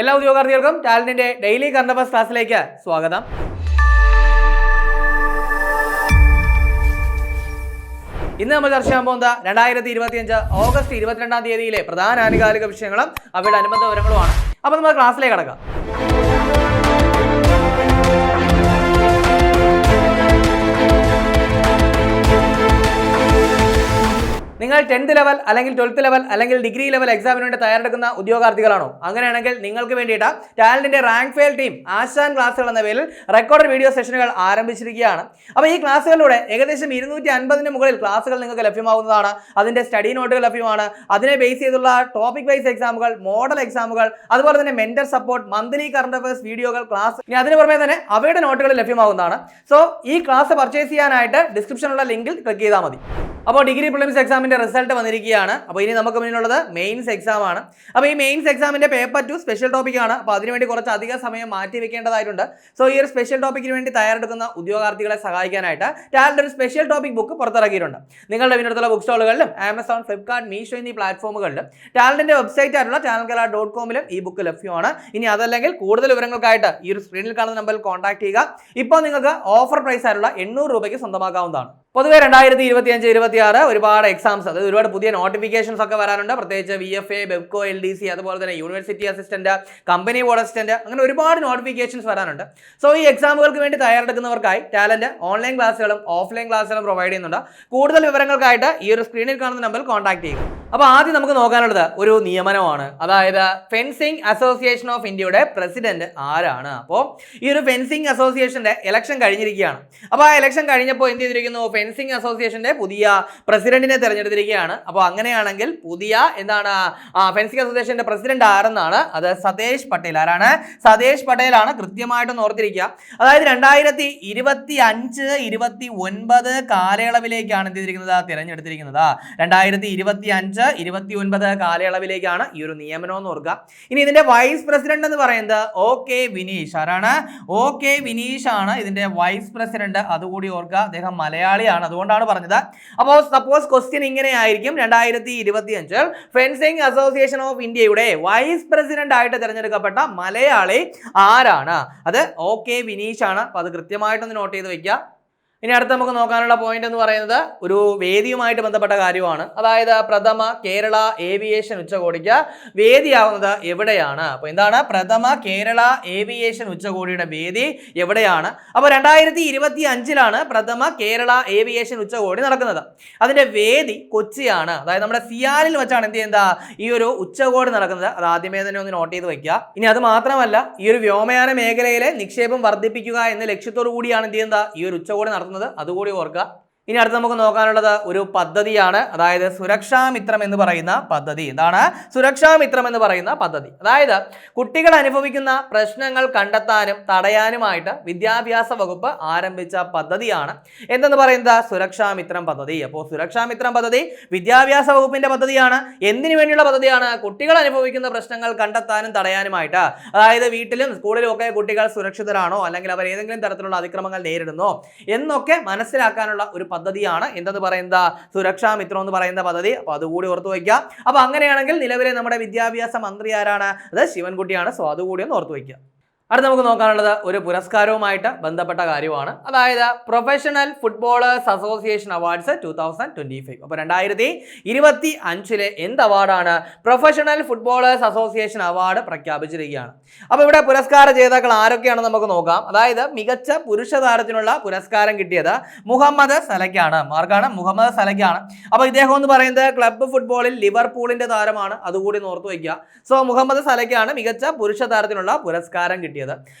എല്ലാ ഉദ്യോഗാർത്ഥികൾക്കും ടാലന്റിന്റെ daily affairs ക്ലാസ്സിലേക്ക് സ്വാഗതം. ഇന്ന് നമ്മൾ ചർച്ച ചെയ്യാൻ പോകുന്നത് രണ്ടായിരത്തി ഇരുപത്തി അഞ്ച് ഓഗസ്റ്റ് ഇരുപത്തിരണ്ടാം തീയതിയിലെ പ്രധാന ആനുകാലിക വിഷയങ്ങളും അവയുടെ അനുബന്ധ വിവരങ്ങളുമാണ്. അപ്പോൾ നമ്മൾ ക്ലാസ്സിലേക്ക് കടക്കാം. നിങ്ങൾ ടെൻത്ത് ലെവൽ അല്ലെങ്കിൽ ട്വൽത്ത് ലെവൽ അല്ലെങ്കിൽ ഡിഗ്രി ലെവൽ എക്സാമിന് വേണ്ടി തയ്യാറെടുക്കുന്ന ഉദ്യോഗാർത്ഥികളാണോ? അങ്ങനെയാണെങ്കിൽ നിങ്ങൾക്ക് വേണ്ടിയിട്ട് ടാലന്റിന്റെ റാങ്ക് ഫെയിൽ ടീം ആശാൻ ക്ലാസ്സുകൾ എന്ന പേരിൽ റെക്കോർഡ് വീഡിയോ സെഷനുകൾ ആരംഭിച്ചിരിക്കുകയാണ്. അപ്പോൾ ഈ ക്ലാസ്സുകളിലൂടെ ഏകദേശം ഇരുന്നൂറ്റി അൻപതിന് മുകളിൽ ക്ലാസ്സുകൾ നിങ്ങൾക്ക് ലഭ്യമാകുന്നതാണ്. അതിന്റെ സ്റ്റഡി നോട്ടുകൾ ലഭ്യമാണ്. അതിനെ ബേസ് ചെയ്തുള്ള ടോപ്പിക് വൈസ് എക്സാമുകൾ മോഡൽ എക്സാമുകൾ അതുപോലെ തന്നെ mental support monthly current affairs വീഡിയോകൾ ക്ലാസ് ഇനി അതിന് പുറമെ തന്നെ അവയുടെ നോട്ടുകൾ ലഭ്യമാകുന്നതാണ്. സോ ഈ ക്ലാസ് പർച്ചേസ് ചെയ്യാനായിട്ട് ഡിസ്ക്രിപ്ഷനിലുള്ള ലിങ്കിൽ ക്ലിക്ക് ചെയ്താൽ മതി. അപ്പോൾ ഡിഗ്രി പ്രിലിംസ് എക്സാമിന്റെ റിസൾട്ട് വന്നിരിക്കുകയാണ്. അപ്പോൾ ഇനി നമുക്ക് മുന്നിലുള്ളത് മെയിൻസ് എക്സാം ആണ്. അപ്പോൾ ഈ മെയിൻസ് എക്സാമിന്റെ പേപ്പർ ടു സ്പെഷ്യൽ ടോപ്പിക്കാണ് അപ്പോൾ അതിനുവേണ്ടി കുറച്ച് അധിക സമയം മാറ്റി വെക്കേണ്ടതായിട്ടുണ്ട്. സോ ഈ ഒരു സ്പെഷ്യൽ ടോപ്പിക്കിന് വേണ്ടി തയ്യാറെടുക്കുന്ന ഉദ്യോഗാർത്ഥികളെ സഹായിക്കാനായിട്ട് ടാലന്റ് ഒരു സ്പെഷ്യൽ ടോപ്പിക് ബുക്ക് പുറത്തിറക്കിയിട്ടുണ്ട്. നിങ്ങളുടെ വിനോദത്തുള്ള ബുക്ക് സ്റ്റോളുകളിലും ആമസോൺ ഫ്ലിപ്കാർട്ട് മീഷോ എന്നീ പ്ലാറ്റ്ഫോമുകളിലും ടാലന്റിന്റെ വെബ്സൈറ്റ് ആയിട്ടുള്ള ടാലൻ കല ഡോട്ട് കോമിലും ഈ ബുക്ക് ലഭ്യമാണ്. ഇനി അതല്ലെങ്കിൽ കൂടുതൽ വിവരങ്ങൾക്കായിട്ട് ഈ ഒരു സ്ക്രീനിൽ കാണുന്ന നമ്പറിൽ കോൺടാക്ട് ചെയ്യുക. ഇപ്പോൾ നിങ്ങൾക്ക് ഓഫർ പ്രൈസ് ആയിട്ടുള്ള എണ്ണൂറ് രൂപയ്ക്ക് സ്വന്തമാക്കാവുന്നതാണ്. പൊതുവെ രണ്ടായിരത്തി ഇരുപത്തി അഞ്ച് ഇരുപത്തി ആറ് ഒരുപാട് എക്സാംസ് അതായത് ഒരുപാട് പുതിയ നോട്ടിഫിക്കേഷൻസ് ഒക്കെ വരാനുണ്ട്. പ്രത്യേകിച്ച് V F A Bevco L D C അതുപോലെ തന്നെ university assistant company board assistant അങ്ങനെ ഒരുപാട് നോട്ടിഫിക്കേഷൻസ് വരാനുണ്ട്. സോ ഈ എക്സാമുകൾക്ക് വേണ്ടി തയ്യാറെടുക്കുന്നവർക്കായി ടാലന്റ് ഓൺലൈൻ ക്ലാസ്സുകളും ഓഫ്ലൈൻ ക്ലാസ്സുകളും പ്രൊവൈഡ് ചെയ്യുന്നുണ്ട്. കൂടുതൽ വിവരങ്ങൾക്കായിട്ട് ഈ ഒരു സ്ക്രീനിൽ കാണുന്ന നമ്പറിൽ കോൺടാക്ട് ചെയ്യുക. അപ്പോൾ ആദ്യം നമുക്ക് നോക്കാനുള്ളത് ഒരു നിയമനമാണ്. അതായത് ഫെൻസിംഗ് അസോസിയേഷൻ ഓഫ് ഇന്ത്യയുടെ പ്രസിഡന്റ് ആരാണ്? അപ്പോൾ ഈ ഒരു ഫെൻസിംഗ് അസോസിയേഷന്റെ ഇലക്ഷൻ കഴിഞ്ഞിരിക്കുകയാണ്. അപ്പോൾ ആ ഇലക്ഷൻ കഴിഞ്ഞപ്പോൾ എന്ത് ചെയ്തിരിക്കുന്നു? ഫെൻസിംഗ് അസോസിയേഷന്റെ പുതിയ പ്രസിഡന്റിനെ തിരഞ്ഞെടുത്തിരിക്കുകയാണ്. അപ്പോൾ അങ്ങനെയാണെങ്കിൽ പുതിയ എന്താണ്? ഫെൻസിംഗ് അസോസിയേഷന്റെ പ്രസിഡന്റ് ആരെന്നാണ്? അത് സതേഷ് പട്ടേൽ. ആരാണ്? സതേഷ് പട്ടേലാണ് കൃത്യമായിട്ടൊന്ന് ഓർത്തിരിക്കുക. അതായത് രണ്ടായിരത്തി ഇരുപത്തി അഞ്ച് ഇരുപത്തി ഒൻപത് കാലയളവിലേക്കാണ് എന്ത് ചെയ്തിരിക്കുന്നത്? തിരഞ്ഞെടുത്തിരിക്കുന്നത്. രണ്ടായിരത്തി ഇരുപത്തി അഞ്ച് ഇരുപത്തി ഒൻപത് കാലയളവിലേക്കാണ് ഈ ഒരു നിയമനം എന്ന് ഓർക്കുക. ഇനി ഇതിന്റെ വൈസ് പ്രസിഡന്റ് എന്ന് പറയുന്നത് ഒ കെ വിനീഷ്. ആരാണ്? ഒ കെ വിനീഷ് ആണ് ഇതിന്റെ വൈസ് പ്രസിഡന്റ് അതുകൂടി ഓർക്കുക അദ്ദേഹം മലയാളിയാണ് അതുകൊണ്ടാണ് പറഞ്ഞത്. അപ്പോൾ സപ്പോസ് ക്വസ്റ്റ്യൻ ഇങ്ങനെ ആയിരിക്കും. രണ്ടായിരത്തി ഇരുപത്തി അഞ്ചിൽ ഫെൻസിംഗ് അസോസിയേഷൻ ഓഫ് ഇന്ത്യയുടെ വൈസ് പ്രസിഡന്റ് ആയിട്ട് തിരഞ്ഞെടുക്കപ്പെട്ട മലയാളി ആരാണ്? അത് ഒ കെ വിനീഷ് ആണ്. അപ്പോൾ അത് കൃത്യമായിട്ടൊന്ന് നോട്ട് ചെയ്ത് വെക്കുക ഇനി അടുത്ത് നമുക്ക് നോക്കാനുള്ള പോയിന്റ് എന്ന് പറയുന്നത് ഒരു വേദിയുമായിട്ട് ബന്ധപ്പെട്ട കാര്യമാണ്. അതായത് പ്രഥമ കേരള ഏവിയേഷൻ ഉച്ചകോടിക്ക് വേദിയാവുന്നത് എവിടെയാണ്? അപ്പോൾ എന്താണ്? പ്രഥമ കേരള ഏവിയേഷൻ ഉച്ചകോടിയുടെ വേദി എവിടെയാണ്? അപ്പോൾ രണ്ടായിരത്തി ഇരുപത്തി അഞ്ചിലാണ് പ്രഥമ കേരള ഏവിയേഷൻ ഉച്ചകോടി നടക്കുന്നത്. അതിന്റെ വേദി കൊച്ചിയാണ്. അതായത് നമ്മുടെ സിയാലിൽ വെച്ചാണ് എന്ത് ചെയ്യുന്നത്? ഈ ഒരു ഉച്ചകോടി നടക്കുന്നത്. അത് ആദ്യമേ തന്നെ ഒന്ന് നോട്ട് ചെയ്ത് വയ്ക്കുക ഇനി അത് മാത്രമല്ല ഈ ഒരു വ്യോമയാന മേഖലയിലെ നിക്ഷേപം വർദ്ധിപ്പിക്കുക എന്ന ലക്ഷ്യത്തോടു കൂടിയാണ് എന്ത് ചെയ്യുന്നത്? ഈ ഒരു ഉച്ചകോടി അതുകൂടി ഓർക്കുക. ഇനി അടുത്ത് നമുക്ക് നോക്കാനുള്ളത് ഒരു പദ്ധതിയാണ്. അതായത് സുരക്ഷാമിത്രം എന്ന് പറയുന്ന പദ്ധതി. എന്താണ് സുരക്ഷാമിത്രം എന്ന് പറയുന്ന പദ്ധതി. അതായത് കുട്ടികൾ അനുഭവിക്കുന്ന പ്രശ്നങ്ങൾ കണ്ടെത്താനും തടയാനുമായിട്ട് വിദ്യാഭ്യാസ വകുപ്പ് ആരംഭിച്ച പദ്ധതിയാണ്. എന്തെന്ന് പറയുന്നത്? സുരക്ഷാമിത്രം പദ്ധതി. അപ്പോൾ സുരക്ഷാമിത്രം പദ്ധതി വിദ്യാഭ്യാസ വകുപ്പിന്റെ പദ്ധതിയാണ്. എന്തിനു വേണ്ടിയുള്ള പദ്ധതിയാണ്? കുട്ടികൾ അനുഭവിക്കുന്ന പ്രശ്നങ്ങൾ കണ്ടെത്താനും തടയാനുമായിട്ട്. അതായത് വീട്ടിലും സ്കൂളിലും ഒക്കെ കുട്ടികൾ സുരക്ഷിതരാണോ? അല്ലെങ്കിൽ അവർ ഏതെങ്കിലും തരത്തിലുള്ള അതിക്രമങ്ങൾ നേരിടുന്നോ? എന്നൊക്കെ മനസ്സിലാക്കാനുള്ള ഒരു പദ്ധതിയാണ്. എന്തെന്ന് പറയുന്നത്? സുരക്ഷാ മിത്രം എന്ന് പറയുന്ന പദ്ധതി. അപ്പോൾ അതുകൂടി ഓർത്തു വയ്ക്കുക. അപ്പോൾ അങ്ങനെയാണെങ്കിൽ നിലവിലെ നമ്മുടെ വിദ്യാഭ്യാസ മന്ത്രി ആരാണ്? അത് ശിവൻകുട്ടിയാണ്. സോ അതുകൂടി ഒന്ന് ഓർത്തു വയ്ക്കുക. അടുത്ത് നമുക്ക് നോക്കാനുള്ളത് ഒരു പുരസ്കാരവുമായിട്ട് ബന്ധപ്പെട്ട കാര്യമാണ്. അതായത് professional footballers association awards two thousand twenty five അപ്പോൾ രണ്ടായിരത്തി ഇരുപത്തി അഞ്ചിലെ എന്ത് അവാർഡാണ് പ്രൊഫഷണൽ ഫുട്ബോളേഴ്സ് അസോസിയേഷൻ അവാർഡ് പ്രഖ്യാപിച്ചിരിക്കുകയാണ്. അപ്പോൾ ഇവിടെ പുരസ്കാര ജേതാക്കൾ ആരൊക്കെയാണെന്ന് നമുക്ക് നോക്കാം. അതായത് മികച്ച പുരുഷ താരത്തിനുള്ള പുരസ്കാരം കിട്ടിയത് മുഹമ്മദ് സലയ്ക്കാണ് മാർക്കാണ്? മുഹമ്മദ് സലയ്ക്കാണ് അപ്പോൾ ഇദ്ദേഹം എന്ന് പറയുന്നത് ക്ലബ്ബ് ഫുട്ബോളിൽ ലിവർപൂളിന്റെ താരമാണ്. അതുകൂടി ഓർത്തു വയ്ക്കുക. സോ മുഹമ്മദ് സലയ്ക്കാണ് മികച്ച പുരുഷ താരത്തിനുള്ള പുരസ്കാരം കിട്ടിയത്.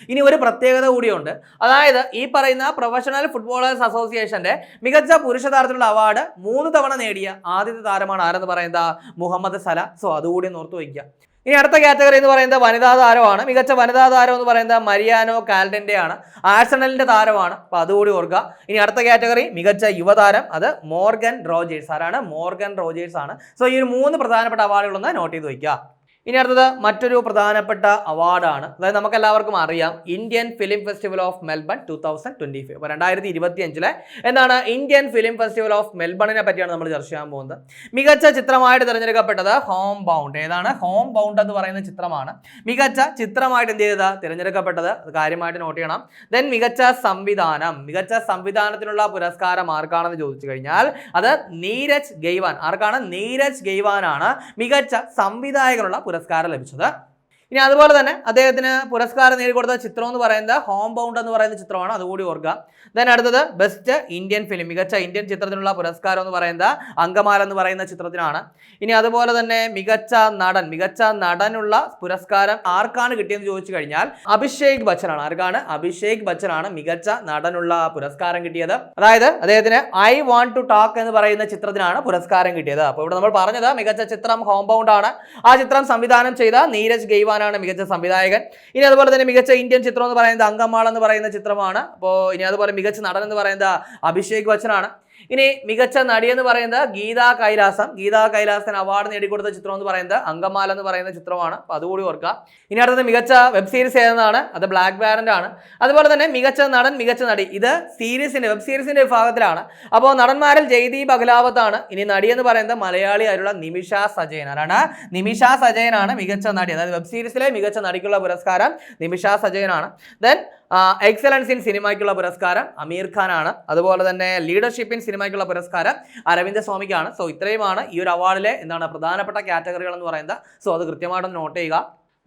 ഇനി ഒരു പ്രത്യേകത കൂടിയുണ്ട്. അതായത് ഈ പറയുന്ന പ്രൊഫഷണൽ ഫുട്ബോളേഴ്സ് അസോസിയേഷന്റെ മികച്ച പുരുഷ താരത്തിലുള്ള അവാർഡ് മൂന്ന് തവണ നേടിയ ആദ്യത്തെ താരമാണ് ആരെന്ന് പറയുന്നത്? മുഹമ്മദ് സല. സോ അതുകൂടി ഓർത്തു വയ്ക്കുക. ഇനി അടുത്ത കാറ്റഗറി എന്ന് പറയുന്നത് വനിതാ താരമാണ്. മികച്ച വനിതാ താരം എന്ന് പറയുന്നത് മരിയാനോ കാൽഡന്റെ ആണ് ആഴ്സണലിന്റെ താരമാണ്. അപ്പോൾ അതുകൂടി ഓർക്കുക. ഇനി അടുത്ത കാറ്റഗറി മികച്ച യുവതാരം അത് മോർഗൻ റോജേഴ്സ്. ആരാണ്? മോർഗൻ റോജേഴ്സ് ആണ്. സോ ഈ ഒരു മൂന്ന് പ്രധാനപ്പെട്ട അവാർഡുകളൊന്ന് നോട്ട് ചെയ്ത് വയ്ക്കുക. ഇനി അടുത്തത് മറ്റൊരു പ്രധാനപ്പെട്ട അവാർഡാണ്. അതായത് നമുക്ക് എല്ലാവർക്കും അറിയാം Indian film festival of Melbourne two thousand twenty five രണ്ടായിരത്തി ഇരുപത്തി അഞ്ചിലെ എന്താണ് ഇന്ത്യൻ ഫിലിം ഫെസ്റ്റിവൽ ഓഫ് മെൽബണിനെ പറ്റിയാണ് നമ്മൾ ചർച്ച ചെയ്യാൻ പോകുന്നത്. മികച്ച ചിത്രമായിട്ട് തിരഞ്ഞെടുക്കപ്പെട്ടത് ഹോം ബൗണ്ട് ഏതാണ്? ഹോം ബൗണ്ട് എന്ന് പറയുന്ന ചിത്രമാണ്. മികച്ച ചിത്രമായിട്ട് എന്ത് ചെയ്തത്? തിരഞ്ഞെടുക്കപ്പെട്ടത്. കാര്യമായിട്ട് നോട്ട് ചെയ്യണം. ദെൻ മികച്ച സംവിധാനം. മികച്ച സംവിധാനത്തിനുള്ള പുരസ്കാരം ആർക്കാണെന്ന് ചോദിച്ചു കഴിഞ്ഞാൽ അത് നീരജ് ഗെയ്വാൻ. ആർക്കാണ്? നീരജ് ഗെയ്വാനാണ്. മികച്ച സംവിധായകനുള്ള പുരസ്കാരം ലഭിച്ചത്. ഇനി അതുപോലെ തന്നെ അദ്ദേഹത്തിന് പുരസ്കാരം നേടിക്കൊടുത്ത ചിത്രം എന്ന് പറയുന്നത് ഹോം ബൗണ്ട് എന്ന് പറയുന്ന ചിത്രമാണ്. അതുകൂടി ഓർക്കുക. ദെൻ അടുത്തത് ബെസ്റ്റ് ഇന്ത്യൻ ഫിലിം മികച്ച ഇന്ത്യൻ ചിത്രത്തിനുള്ള പുരസ്കാരം എന്ന് പറയുന്നത് അങ്കമാല എന്ന് പറയുന്ന ചിത്രത്തിനാണ്. ഇനി അതുപോലെ തന്നെ മികച്ച നടൻ മികച്ച നടനുള്ള പുരസ്കാരം ആർക്കാണ് കിട്ടിയെന്ന് ചോദിച്ചു കഴിഞ്ഞാൽ അഭിഷേക് ബച്ചനാണ്. ആർക്കാണ്? അഭിഷേക് ബച്ചനാണ് മികച്ച നടനുള്ള പുരസ്കാരം കിട്ടിയത്. അതായത് അദ്ദേഹത്തിന് ഐ വാണ്ട് ടു ടോക്ക് എന്ന് പറയുന്ന ചിത്രത്തിനാണ് പുരസ്കാരം കിട്ടിയത്. അപ്പോൾ ഇവിടെ നമ്മൾ പറഞ്ഞത് മികച്ച ചിത്രം ഹോം ബൗണ്ട് ആണ്. ആ ചിത്രം സംവിധാനം ചെയ്ത നീരജ് ഗെയ്വാനാണ് മികച്ച സംവിധായകൻ. ഇനി അതുപോലെ തന്നെ മികച്ച ഇന്ത്യൻ ചിത്രം എന്ന് പറയുന്നത് അങ്കമാൾ എന്ന് പറയുന്ന ചിത്രമാണ്. അപ്പോൾ ഇനി അതുപോലെ മികച്ച നടൻ എന്ന് പറയുന്നത് അഭിഷേക് ബച്ചനാണ്. ഇനി മികച്ച നടി എന്ന് പറയുന്നത് ഗീതാ കൈലാസം. ഗീതാ കൈലാസൻ അവാർഡ് നേടിക്കൊടുത്ത ചിത്രം എന്ന് പറയുന്നത് അങ്കമാല എന്ന് പറയുന്ന ചിത്രമാണ്. അപ്പോൾ അതുകൂടി ഓർക്കുക. ഇനി അടുത്തത് മികച്ച വെബ് സീരീസ് ഏതെന്നാണ്? അത് ബ്ലാക്ക് ബാരന്റ് ആണ്. അതുപോലെ തന്നെ മികച്ച നടൻ മികച്ച നടി. ഇത് സീരീസിന്റെ വെബ് സീരീസിന്റെ വിഭാഗത്തിലാണ്. അപ്പോൾ നടന്മാരിൽ ജയ്ദീപ് അഖിലാവത്താണ്. ഇനി നടി എന്ന് പറയുന്നത് മലയാളി ആയിട്ടുള്ള നിമിഷ സജയൻ ആരാണ് നിമിഷ സജയനാണ് മികച്ച നടി. അതായത് വെബ് സീരീസിലെ മികച്ച നടിക്കുള്ള പുരസ്കാരം നിമിഷ സജയനാണ്. ദെൻ എക്സലൻസ് ഇൻ സിനിമയ്ക്കുള്ള പുരസ്കാരം അമീർ ഖാനാണ്. അതുപോലെ തന്നെ ലീഡർഷിപ്പ് ഇൻ സിനിമയ്ക്കുള്ള പുരസ്കാരം അരവിന്ദ സ്വാമിക്കാണ്. സോ ഇത്രയുമാണ് ഈ ഒരു അവാർഡിലെ എന്താണ് പ്രധാനപ്പെട്ട കാറ്റഗറികൾ എന്ന് പറയുന്നത്. സോ അത് കൃത്യമായിട്ട് നോട്ട് ചെയ്യുക.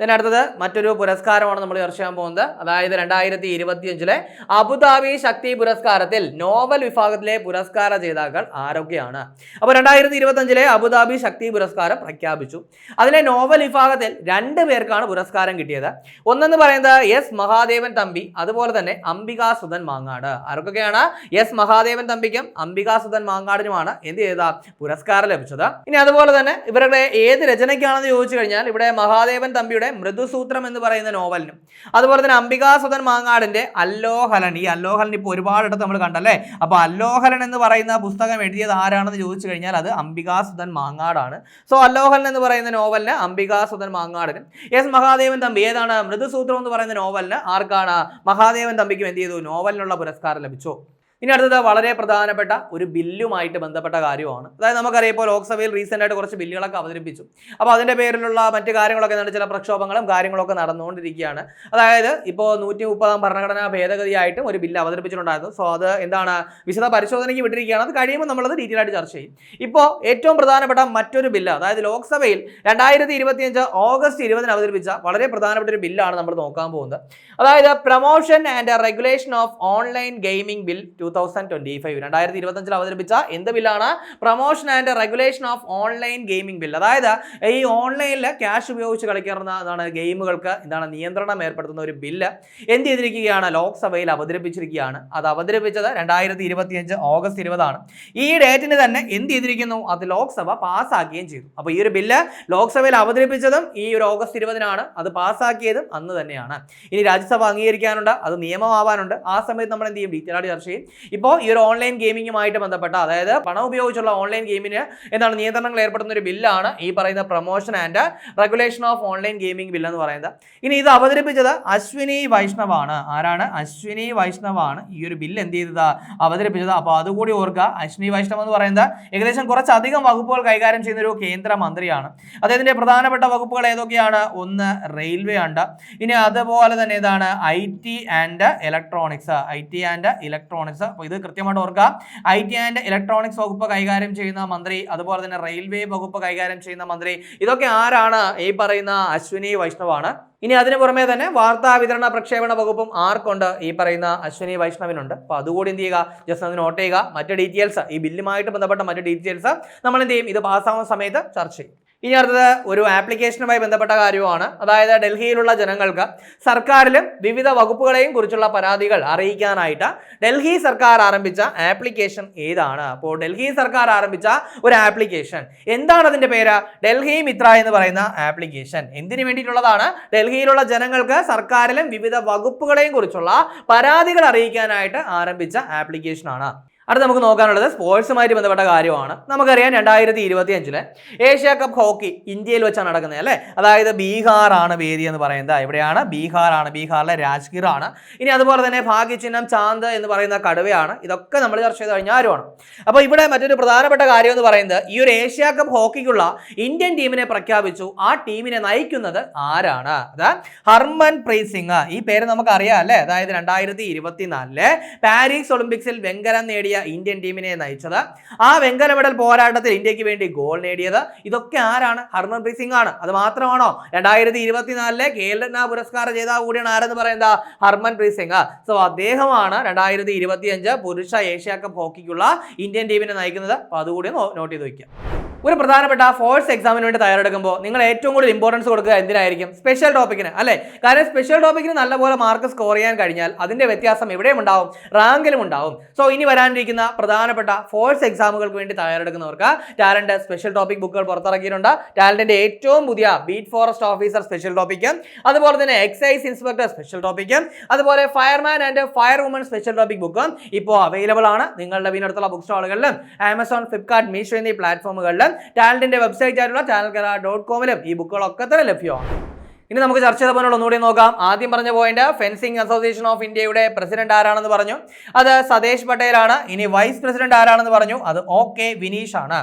Then അടുത്തത് മറ്റൊരു പുരസ്കാരമാണ് നമ്മൾ ചർച്ച ചെയ്യാൻ പോകുന്നത്. അതായത് രണ്ടായിരത്തി ഇരുപത്തിയഞ്ചിലെ അബുദാബി ശക്തി പുരസ്കാരത്തിൽ നോവൽ വിഭാഗത്തിലെ പുരസ്കാര ജേതാക്കൾ ആരൊക്കെയാണ്? അപ്പോൾ രണ്ടായിരത്തി ഇരുപത്തഞ്ചിലെ അബുദാബി ശക്തി പുരസ്കാരം പ്രഖ്യാപിച്ചു. അതിലെ നോവൽ വിഭാഗത്തിൽ രണ്ട് പേർക്കാണ് പുരസ്കാരം കിട്ടിയത്. ഒന്നെന്ന് പറയുന്നത് എസ് മഹാദേവൻ തമ്പി അതുപോലെ തന്നെ അംബികാ സുധൻ മാങ്ങാട്. ആർക്കൊക്കെയാണ് എസ് മഹാദേവൻ തമ്പിക്കും അംബികാ സുധൻ മാങ്ങാടിനുമാണ് എന്ത് ചെയ്ത പുരസ്കാരം ലഭിച്ചത്. ഇനി അതുപോലെ തന്നെ ഇവരുടെ ഏത് രചനയ്ക്കാണെന്ന് ചോദിച്ചു കഴിഞ്ഞാൽ ഇവിടെ മഹാദേവൻ തമ്പിയുടെ മൃദുസൂത്രം എന്ന് പറയുന്ന നോവലിനും. അതുപോലെ തന്നെ അംബികാസുധൻ മാങ്ങാടിന്റെ അല്ലോഹലൻ. ഈ അല്ലോഹലൻ ഇപ്പോൾ ഒരുപാടിടത്ത് നമ്മൾ കണ്ടല്ലേ? അപ്പോൾ അല്ലോഹലൻ എന്ന് പറയുന്ന പുസ്തകം എഴുതിയത് ആരാണെന്ന് ചോദിച്ചു കഴിഞ്ഞാൽ അത് അംബികാസുധൻ മാങ്ങാടാണ്. സോ അല്ലോഹലൻ എന്ന് പറയുന്ന നോവലിന് അംബികാസുധൻ മാങ്ങാടിനും. എസ് മഹാദേവൻ തമ്പി. ഏതാണ്? മൃദുസൂത്രം എന്ന് പറയുന്ന നോവലിന് ആർക്കാണ്? മഹാദേവൻ തമ്പിക്കും എന്ത് ചെയ്തു? നോവലിനുള്ള പുരസ്കാരം ലഭിച്ചു. ഇനി അടുത്തത് വളരെ പ്രധാനപ്പെട്ട ഒരു ബില്ലുമായിട്ട് ബന്ധപ്പെട്ട കാര്യമാണ്. അതായത് നമുക്കറിയാം ഇപ്പോൾ ലോക്സഭയിൽ റീസെന്റ് ആയിട്ട് കുറച്ച് ബില്ലുകളൊക്കെ അവതരിപ്പിച്ചു. അപ്പോൾ അതിന്റെ പേരിലുള്ള മറ്റ് കാര്യങ്ങളൊക്കെ എന്താണ് ചില പ്രക്ഷോഭങ്ങളും കാര്യങ്ങളൊക്കെ നടന്നുകൊണ്ടിരിക്കുകയാണ്. അതായത് ഇപ്പോൾ നൂറ്റി മുപ്പതാം ഭരണഘടനാ ഭേദഗതിയായിട്ടും ഒരു ബില്ല് അവതരിപ്പിച്ചിട്ടുണ്ടായിരുന്നു. സോ അത് എന്താണ് വിശദ പരിശോധനയ്ക്ക് വിട്ടിരിക്കുകയാണ്. അത് കഴിയുമ്പോൾ നമ്മളത് ഡീറ്റെയിൽ ആയിട്ട് ചർച്ച ചെയ്യും. ഇപ്പോൾ ഏറ്റവും പ്രധാനപ്പെട്ട മറ്റൊരു ബില്ല് അതായത് ലോക്സഭയിൽ രണ്ടായിരത്തി ഇരുപത്തിയഞ്ച് ഓഗസ്റ്റ് ഇരുപതിന് അവതരിപ്പിച്ച വളരെ പ്രധാനപ്പെട്ട ഒരു ബില്ലാണ് നമ്മൾ നോക്കാൻ പോകുന്നത്. അതായത് promotion and regulation of online gaming bill two thousand twenty five രണ്ടായിരത്തി ഇരുപത്തഞ്ചിൽ അവതരിപ്പിച്ച എന്ത് ബില്ലാണ്? Promotion and regulation of online gaming bill അതായത് ഈ ഓൺലൈനിൽ ക്യാഷ് ഉപയോഗിച്ച് കളിക്കുന്ന എന്താണ് ഗെയിമുകൾക്ക് എന്താണ് നിയന്ത്രണം ഏർപ്പെടുത്തുന്ന ഒരു ബില്ല് എന്ത് ചെയ്തിരിക്കുകയാണ്? ലോക്സഭയിൽ അവതരിപ്പിച്ചിരിക്കുകയാണ്. അത് അവതരിപ്പിച്ചത് രണ്ടായിരത്തി ഇരുപത്തിയഞ്ച് ഓഗസ്റ്റ് ഇരുപതാണ്. ഈ ഡേറ്റിന് തന്നെ എന്ത് ചെയ്തിരിക്കുന്നു? അത് ലോക്സഭ പാസ്സാക്കുകയും ചെയ്തു. അപ്പോൾ ഈ ഒരു ബില്ല് ലോക്സഭയിൽ അവതരിപ്പിച്ചതും ഈ ഒരു ഓഗസ്റ്റ് ഇരുപതിനാണ്. അത് പാസ്സാക്കിയതും അന്ന് തന്നെയാണ്. ഇനി രാജ്യസഭ അംഗീകരിക്കാനുണ്ട്. അത് നിയമമാവാനുണ്ട്. ആ സമയത്ത് നമ്മൾ എന്ത് ചെയ്യും? ഡീറ്റെയിൽ ആയിട്ട് ചർച്ച ചെയ്യും. ഇപ്പോൾ ഈ ഒരു ഓൺലൈൻ ഗെയിമിങ്ങുമായിട്ട് ബന്ധപ്പെട്ട അതായത് പണം ഉപയോഗിച്ചുള്ള ഓൺലൈൻ ഗെയിമിന് എന്താണ് നിയന്ത്രണങ്ങൾ ഏർപ്പെടുന്ന ഒരു ബില്ലാണ് ഈ പറയുന്ന promotion and regulation of online gaming bill എന്ന് പറയുന്നത്. ഇനി ഇത് അവതരിപ്പിച്ചത് അശ്വിനി വൈഷ്ണവാണ്. ആരാണ്? അശ്വിനി വൈഷ്ണവാണ്. ഈ ഒരു ബില്ല് എന്ത് ചെയ്തത്? അവതരിപ്പിച്ചത്. അപ്പോൾ അതുകൂടി ഓർക്കുക അശ്വിനി വൈഷ്ണവ് എന്ന് പറയുന്നത് ഏകദേശം കുറച്ചധികം വകുപ്പുകൾ കൈകാര്യം ചെയ്യുന്ന ഒരു കേന്ദ്രമന്ത്രിയാണ് മന്ത്രിയാണ്. അദ്ദേഹത്തിന്റെ പ്രധാനപ്പെട്ട വകുപ്പുകൾ ഏതൊക്കെയാണ്? ഒന്ന് റെയിൽവേ ഉണ്ട്. ഇനി അതുപോലെ തന്നെ ഏതാണ്? I T and electronics I T and electronics അപ്പോൾ ഇത് കൃത്യമായിട്ട് ഓർക്കുക. ഐ ടി ആൻഡ് ഇലക്ട്രോണിക്സ് വകുപ്പ് കൈകാര്യം ചെയ്യുന്ന മന്ത്രി അതുപോലെ തന്നെ റെയിൽവേ വകുപ്പ് കൈകാര്യം ചെയ്യുന്ന മന്ത്രി ഇതൊക്കെ ആരാണ്? ഈ പറയുന്ന അശ്വിനി വൈഷ്ണവാണ്. ഇനി അതിനു പുറമെ തന്നെ വാർത്താ വിതരണ പ്രക്ഷേപണ വകുപ്പും ആർക്കുണ്ട്? ഈ പറയുന്ന അശ്വിനി വൈഷ്ണവിനുണ്ട്. അപ്പോൾ അതുകൂടി എന്ത് ചെയ്യുക? ജസ്റ്റ് അത് നോട്ട് ചെയ്യുക. മറ്റ് ഡീറ്റെയിൽസ് ഈ ബില്ലുമായിട്ട് ബന്ധപ്പെട്ട മറ്റ് ഡീറ്റെയിൽസ് നമ്മൾ എന്ത് ചെയ്യും? ഇത് പാസ്സാവുന്ന സമയത്ത് ചർച്ച ചെയ്യും. ഇനി അടുത്തത് ഒരു ആപ്ലിക്കേഷനുമായി ബന്ധപ്പെട്ട കാര്യമാണ് അതായത് ഡൽഹിയിലുള്ള ജനങ്ങൾക്ക് സർക്കാരിലും വിവിധ വകുപ്പുകളെയും കുറിച്ചുള്ള പരാതികൾ അറിയിക്കാനായിട്ട് ഡൽഹി സർക്കാർ ആരംഭിച്ച ആപ്ലിക്കേഷൻ ഏതാണ്? അപ്പോൾ ഡൽഹി സർക്കാർ ആരംഭിച്ച ഒരു ആപ്ലിക്കേഷൻ എന്താണ് അതിന്റെ പേര്? ഡൽഹി മിത്ര എന്ന് പറയുന്ന ആപ്ലിക്കേഷൻ എന്തിനു വേണ്ടിയിട്ടുള്ളതാണ്? ഡൽഹിയിലുള്ള ജനങ്ങൾക്ക് സർക്കാരിലും വിവിധ വകുപ്പുകളെയും കുറിച്ചുള്ള പരാതികൾ അറിയിക്കാനായിട്ട് ആരംഭിച്ച ആപ്ലിക്കേഷനാണ് അടുത്ത് നമുക്ക് നോക്കാനുള്ളത് സ്പോർട്സുമായിട്ട് ബന്ധപ്പെട്ട കാര്യമാണ്. നമുക്കറിയാം രണ്ടായിരത്തി ഇരുപത്തി അഞ്ചിലെ ഏഷ്യ കപ്പ് ഹോക്കി ഇന്ത്യയിൽ വെച്ചാണ് നടക്കുന്നത് അല്ലേ? അതായത് ബീഹാറാണ് വേദി എന്ന് പറയുന്നത്. എവിടെയാണ് ബീഹാറാണ് ബീഹാറിലെ രാജ്ഗിറാണ്. ഇനി അതുപോലെ തന്നെ ഭാഗ്യചിഹ്നം ചാന്ത് എന്ന് പറയുന്ന കടുവയാണ്. ഇതൊക്കെ നമ്മൾ ചർച്ച ചെയ്ത് കഴിഞ്ഞ ആരുമാണ് അപ്പോൾ ഇവിടെ മറ്റൊരു പ്രധാനപ്പെട്ട കാര്യം എന്ന് പറയുന്നത് ഈ ഒരു ഏഷ്യ കപ്പ് ഹോക്കിക്കുള്ള ഇന്ത്യൻ ടീമിനെ പ്രഖ്യാപിച്ചു. ആ ടീമിനെ നയിക്കുന്നത് ആരാണ്? അതാ ഹർമൻ പ്രീത് സിംഗ്. ഈ പേര് നമുക്കറിയാം അല്ലേ? അതായത് രണ്ടായിരത്തി ഇരുപത്തിനാലിലെ പാരീസ് ഒളിമ്പിക്സിൽ വെങ്കലം നേടിയ ഇന്ത്യൻ ടീമിനെ നയിച്ചത്. ആ വെങ്കല മെഡൽ പോരാട്ടത്തിൽ ഇന്ത്യയ്ക്ക് വേണ്ടി ഗോൾ നേടിയത് ഇതൊക്കെ ആരാണ്? ഹർമൻപ്രീത് സിംഗ് ആണ്. അത് മാത്രമാണോ? രണ്ടായിരത്തി ഇരുപത്തിനാലിലെ ഖേൽരത്ന പുരസ്കാര ജേതാവ് കൂടിയാണ് ആരെന്ന് പറയുന്നത് ഹർമൻപ്രീത് സിംഗ്. സോ അദ്ദേഹമാണ് രണ്ടായിരത്തി ഇരുപത്തിയഞ്ച് പുരുഷ ഏഷ്യ കപ്പ് ഹോക്കിക്കുള്ള ഇന്ത്യൻ ടീമിനെ നയിക്കുന്നത്. അപ്പോൾ അതുകൂടി നോട്ട് ചെയ്ത് വയ്ക്കുക ഒരു പ്രധാനപ്പെട്ട ഫോഴ്സ് എക്സാമിന് വേണ്ടി തയ്യാറെടുക്കുമ്പോൾ നിങ്ങൾ ഏറ്റവും കൂടുതൽ ഇമ്പോർട്ടൻസ് കൊടുക്കുക എന്തിനായിരിക്കും? സ്പെഷ്യൽ ടോപ്പിക്കിന് അല്ലേ? കാരണം സ്പെഷ്യൽ ടോപ്പിക്കിന് നല്ലപോലെ മാർക്ക് സ്കോർ ചെയ്യാൻ കഴിഞ്ഞാൽ അതിന്റെ വ്യത്യാസം എവിടെയും ഉണ്ടാവും റാങ്കിലും ഉണ്ടാവും. സോ ഇനി വരാനിരിക്കുന്ന പ്രധാനപ്പെട്ട ഫോഴ്സ് എക്സാമുകൾക്ക് വേണ്ടി തയ്യാറെടുക്കുന്നവർക്ക് ടാലന്റ് സ്പെഷ്യൽ ടോപ്പിക് ബുക്കുകൾ പുറത്തിറക്കിയിട്ടുണ്ട്. ടാലന്റിന്റെ ഏറ്റവും പുതിയ beat forest officer special topic അതുപോലെ തന്നെ എക്സൈസ് ഇൻസ്പെക്ടർ സ്പെഷ്യൽ ടോപ്പിക്ക് അതുപോലെ fireman and fire woman special topic ബുക്കും ഇപ്പോൾ അവൈലബിൾ ആണ്. നിങ്ങളുടെ വീടിനടുത്തുള്ള ബുക്ക് സ്റ്റാളുകളിലും ആമസോൺ ഫ്ലിപ്കാർട്ട് മീഷോ എന്നീ പ്ലാറ്റ്ഫോമുകളിലും ടാലന്റിന്റെ വെബ്സൈറ്റ് ആയിട്ടുള്ള ചാനൽ കര ഡോട്ട് കോമിലും ഈ ബുക്കുകളൊക്കെ തന്നെ ലഭ്യമാണ്. ഇനി നമുക്ക് ചർച്ച ചെയ്ത പോലുള്ള ഒന്നുകൂടി നോക്കാം. ആദ്യം പറഞ്ഞ പോയിന്റ് ഫെൻസിംഗ് അസോസിയേഷൻ ഓഫ് ഇന്ത്യയുടെ പ്രസിഡന്റ് ആരാണെന്ന് പറഞ്ഞു. അത് സതേഷ് പട്ടേലാണ്. ഇനി വൈസ് പ്രസിഡന്റ് ആരാണെന്ന് പറഞ്ഞു. അത് ഒ കെ വിനീഷ് ആണ്.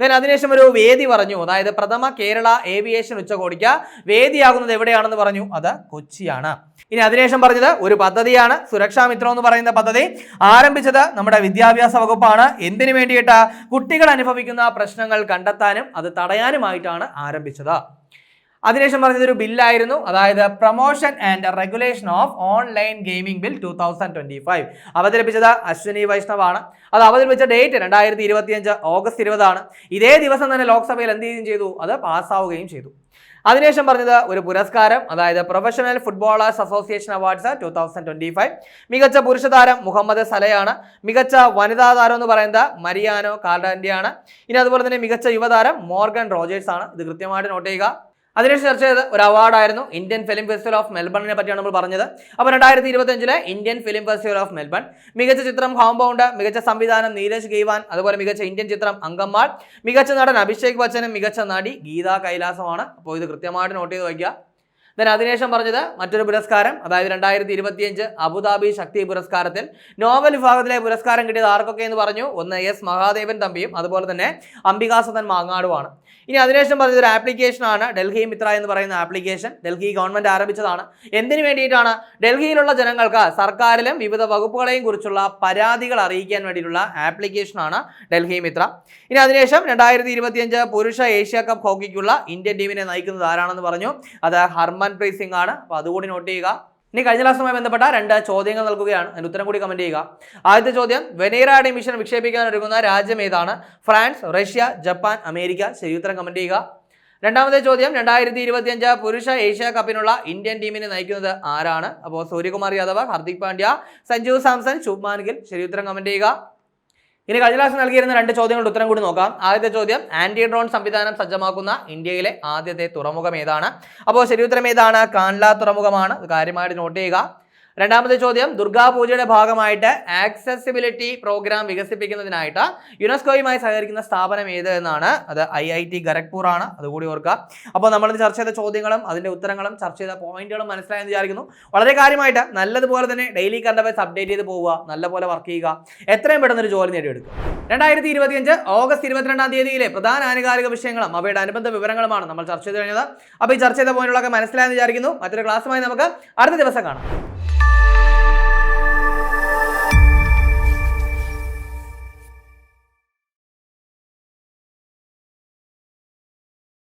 ദെൻ അതിനുശേഷം ഒരു വേദി പറഞ്ഞു. അതായത് പ്രഥമ കേരള ഏവിയേഷൻ ഉച്ചകോടിക്ക് വേദിയാകുന്നത് എവിടെയാണെന്ന് പറഞ്ഞു. അത് കൊച്ചിയാണ്. ഇനി അതിനുശേഷം പറഞ്ഞത് ഒരു പദ്ധതിയാണ്. സുരക്ഷാ മിത്രം എന്ന് പറയുന്ന പദ്ധതി. ആരംഭിച്ചത് നമ്മുടെ വിദ്യാഭ്യാസ വകുപ്പാണ്. എന്തിനു വേണ്ടിയിട്ട്? കുട്ടികൾ അനുഭവിക്കുന്ന പ്രശ്നങ്ങൾ കണ്ടെത്താനും അത് തടയാനുമായിട്ടാണ് ആരംഭിച്ചത്. അതിനുശേഷം പറഞ്ഞത് ഒരു ബില്ലായിരുന്നു അതായത് promotion and regulation of online gaming bill two thousand twenty five അവതരിപ്പിച്ചത് അശ്വിനി വൈഷ്ണവാണ്. അത് അവതരിപ്പിച്ച ഡേറ്റ് രണ്ടായിരത്തി ഇരുപത്തിയഞ്ച് ഓഗസ്റ്റ് ഇരുപതാണ്. ഇതേ ദിവസം തന്നെ ലോക്സഭയിൽ എന്ത് ചെയ്യുകയും ചെയ്തു? അത് പാസ്സാവുകയും ചെയ്തു. അതിനുശേഷം പറഞ്ഞത് ഒരു പുരസ്കാരം അതായത് professional footballers association awards two thousand twenty five മികച്ച പുരുഷ താരം മുഹമ്മദ് സലയാണ്. മികച്ച വനിതാ താരം എന്ന് പറയുന്നത് മരിയാനോ കാർഡാൻഡിയാണ് ഇനി അതുപോലെ തന്നെ മികച്ച യുവതാരം മോർഗൻ റോജേഴ്സ് ആണ് ഇത് കൃത്യമായിട്ട് നോട്ട് ചെയ്യുക. അതിനുശേഷം ചർച്ച ചെയ്ത ഒരു അവാർഡായിരുന്നു ഇന്ത്യൻ ഫിലിം ഫെസ്റ്റിവൽ ഓഫ് മെൽബണിനെ പറ്റിയാണ് നമ്മൾ പറഞ്ഞത്. അപ്പോൾ രണ്ടായിരത്തി ഇരുപത്തഞ്ചിലെ Indian film festival of Melbourne മികച്ച ചിത്രം കോമ്പൗണ്ട് മികച്ച സംവിധാനം നീരജ് ഗെയ്വാൻ അതുപോലെ മികച്ച ഇന്ത്യൻ ചിത്രം അങ്കമാൾ മികച്ച നടൻ അഭിഷേക് ബച്ചനും മികച്ച നടി ഗീതാ കൈലാസമാണ് അപ്പോൾ ഇത് കൃത്യമായിട്ട് നോട്ട് ചെയ്ത് വയ്ക്കുക. ദെൻ അതിനുശേഷം പറഞ്ഞത് മറ്റൊരു പുരസ്കാരം അതായത് രണ്ടായിരത്തി ഇരുപത്തിയഞ്ച് അബുദാബി ശക്തി പുരസ്കാരത്തിൽ. നോവൽ വിഭാഗത്തിലെ പുരസ്കാരം കിട്ടിയത് ആർക്കൊക്കെ എന്ന് പറഞ്ഞു? ഒന്ന് എസ് മഹാദേവൻ തമ്പിയും അതുപോലെ തന്നെ അംബികാസതൻ മാങ്ങാടുമാണ്. ഇനി അതിനുശേഷം പറഞ്ഞത് ഒരു ആപ്ലിക്കേഷൻ ആണ് ഡൽഹി മിത്ര എന്ന് പറയുന്ന ആപ്ലിക്കേഷൻ ഡൽഹി ഗവൺമെന്റ് ആരംഭിച്ചതാണ്. എന്തിനു വേണ്ടിയിട്ടാണ്? ഡൽഹിയിലുള്ള ജനങ്ങൾക്ക് സർക്കാരിലും വിവിധ വകുപ്പുകളെയും കുറിച്ചുള്ള പരാതികൾ അറിയിക്കാൻ വേണ്ടിയിട്ടുള്ള ആപ്ലിക്കേഷനാണ് ഡൽഹി മിത്ര. ഇനി അതിനുശേഷം രണ്ടായിരത്തി ഇരുപത്തിയഞ്ച് പുരുഷ ഏഷ്യ കപ്പ് ഹോക്കിക്കുള്ള ഇന്ത്യൻ ടീമിനെ നയിക്കുന്നത് ആരാണെന്ന് പറഞ്ഞു? അത് ഹർമൻപ്രീത് പ്രൈസിംഗ് ആണ്. അപ്പോൾ അതുകൂടി നോട്ട് ചെയ്യുക. ഇനി കഴിഞ്ഞ ക്ലാസ്സുമായി ബന്ധപ്പെട്ട രണ്ട് ചോദ്യങ്ങൾ നൽകുകയാണ്. അതിന് ഉത്തരം കൂടി കമന്റ് ചെയ്യുക. ആദ്യത്തെ ചോദ്യം വെനീറ മിഷൻ വിക്ഷേപിക്കാൻ ഒരുങ്ങുന്ന രാജ്യം ഏതാണ്? France Russia Japan America. ശരി ഉത്തരം കമന്റ് ചെയ്യുക. രണ്ടാമത്തെ ചോദ്യം രണ്ടായിരത്തി ഇരുപത്തിയഞ്ച് പുരുഷ ഏഷ്യ കപ്പിനുള്ള ഇന്ത്യൻ ടീമിനെ നയിക്കുന്നത് ആരാണ്? അപ്പോൾ സൂര്യകുമാർ യാദവ് ഹർദിക് പാണ്ഡ്യ സഞ്ജു സാംസൺ ശുഭ്മാൻ ഗിൽ. ശരി ഉത്തരം കമന്റ് ചെയ്യുക. ഇനി കഴിഞ്ഞ ക്ലാസ് നൽകിയിരുന്ന രണ്ട് ചോദ്യങ്ങളുടെ ഉത്തരം കൂടി നോക്കാം. ആദ്യത്തെ ചോദ്യം ആന്റി ഡ്രോൺ സംവിധാനം സജ്ജമാക്കുന്ന ഇന്ത്യയിലെ ആദ്യത്തെ തുറമുഖം ഏതാണ്? അപ്പോൾ ശരി ഉത്തരം ഏതാണ്? കാൻല തുറമുഖമാണ്. കാര്യമായിട്ട് നോട്ട് ചെയ്യുക. രണ്ടാമത്തെ ചോദ്യം ദുർഗാപൂജയുടെ ഭാഗമായിട്ട് ആക്സസിബിലിറ്റി പ്രോഗ്രാം വികസിപ്പിക്കുന്നതിനായിട്ട് യുനെസ്കോയുമായി സഹകരിക്കുന്ന സ്ഥാപനം ഏത് എന്നാണ്. അത് ഐ ഐ ടി ഖരഗ്പൂർ ആണ്. അതുകൂടി ഓർക്കുക. അപ്പോൾ നമ്മൾ ചർച്ച ചെയ്ത ചോദ്യങ്ങളും അതിന്റെ ഉത്തരങ്ങളും ചർച്ച ചെയ്ത പോയിന്റുകളും മനസ്സിലായെന്ന് വിചാരിക്കുന്നു. വളരെ കാര്യമായിട്ട് നല്ലതുപോലെ തന്നെ ഡെയിലി കറണ്ട് അഫയേഴ്സ് അപ്ഡേറ്റ് ചെയ്ത് പോവുക നല്ലപോലെ വർക്ക് ചെയ്യുക. എത്രയും പെട്ടെന്ന് ഒരു ജോലി നേടിയെടുക്കുക. രണ്ടായിരത്തി ഇരുപത്തിയഞ്ച് ഓഗസ്റ്റ് ഇരുപത്തിരണ്ടാം തീയതിയിലെ പ്രധാന ആനുകാലിക വിഷയങ്ങളും അവയുടെ അനുബന്ധ വിവരങ്ങളുമാണ് നമ്മൾ ചർച്ച ചെയ്ത് കഴിഞ്ഞത്. അപ്പോൾ ഈ ചർച്ച ചെയ്ത പോയിന്റുകളൊക്കെ മനസ്സിലായെന്ന് വിചാരിക്കുന്നു. മറ്റൊരു ക്ലാസ്സുമായി നമുക്ക് അടുത്ത ദിവസം കാണാം.